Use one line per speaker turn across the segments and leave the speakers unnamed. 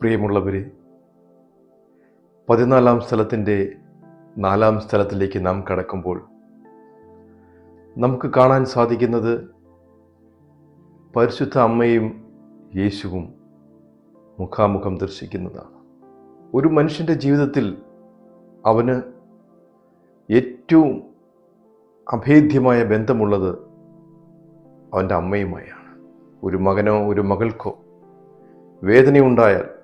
പ്രിയമുള്ളവരെ പതിനാലാം സ്ഥലത്തിന്റെ നാലാം സ്ഥലത്തിലേക്ക് നാം കടക്കുമ്പോൾ നമുക്ക് കാണാൻ സാധിക്കുന്നത് പരിശുദ്ധ അമ്മയും യേശുവും മുഖാമുഖം ദർശിക്കുന്നതാണ്. ഒരു മനുഷ്യന്റെ ജീവിതത്തിൽ അവന് ഏറ്റവും അഭേദ്യമായ ബന്ധമുള്ളത് അവന്റെ അമ്മയുമായാണ്. ഒരു മകനോ ഒരു മകൾക്കോ വേദനയുണ്ടായാൽ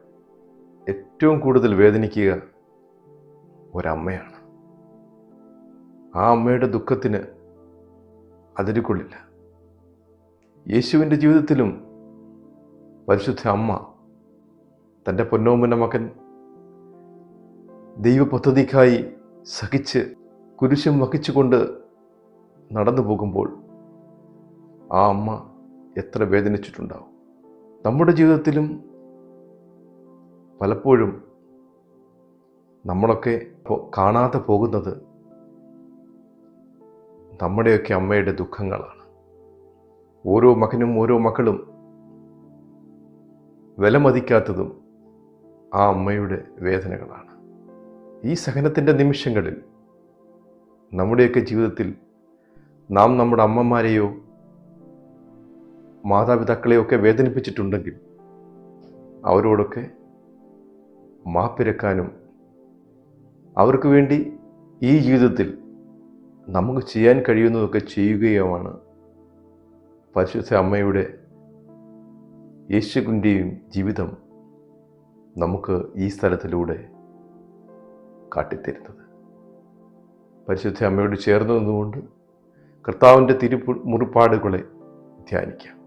ഏറ്റവും കൂടുതൽ വേദനിക്കുക ഒരമ്മയാണ്. ആ അമ്മയുടെ ദുഃഖത്തിന് അതിരുക്കൊള്ളില്ല യേശുവിന്റെ ജീവിതത്തിലും പരിശുദ്ധ അമ്മ തന്റെ പൊന്നോമന മകൻ ദൈവപദ്ധതിക്കായി സഹിച്ച് കുരിശും വഹിച്ചുകൊണ്ട് നടന്നു പോകുമ്പോൾ ആ അമ്മ എത്ര വേദനിച്ചിട്ടുണ്ടാവും. നമ്മുടെ ജീവിതത്തിലും പലപ്പോഴും നമ്മളൊക്കെ കാണാതെ പോകുന്നത് നമ്മുടെയൊക്കെ അമ്മയുടെ ദുഃഖങ്ങളാണ്. ഓരോ മകനും ഓരോ മക്കളും വിലമതിക്കാത്തതും ആ അമ്മയുടെ വേദനകളാണ്. ഈ സഹനത്തിന്റെ നിമിഷങ്ങളിൽ നമ്മുടെയൊക്കെ ജീവിതത്തിൽ നാം നമ്മുടെ അമ്മമാരെയോ മാതാപിതാക്കളെയോ ഒക്കെ വേദനിപ്പിച്ചിട്ടുണ്ടെങ്കിൽ അവരോടൊക്കെ മാപ്പിരക്കാനും അവർക്ക് വേണ്ടി ഈ ജീവിതത്തിൽ നമുക്ക് ചെയ്യാൻ കഴിയുന്നതൊക്കെ ചെയ്യുകയുമാണ് പരിശുദ്ധ അമ്മയുടെ യേശുവിന്റെയും ജീവിതം നമുക്ക് ഈ സ്ഥലത്തിലൂടെ കാട്ടിത്തരുന്നത്. പരിശുദ്ധ അമ്മയോട് ചേർന്ന് നിന്നുകൊണ്ട് കർത്താവിന്റെ തിരുപ്പു മുറിപ്പാടുകളെ ധ്യാനിക്കാം.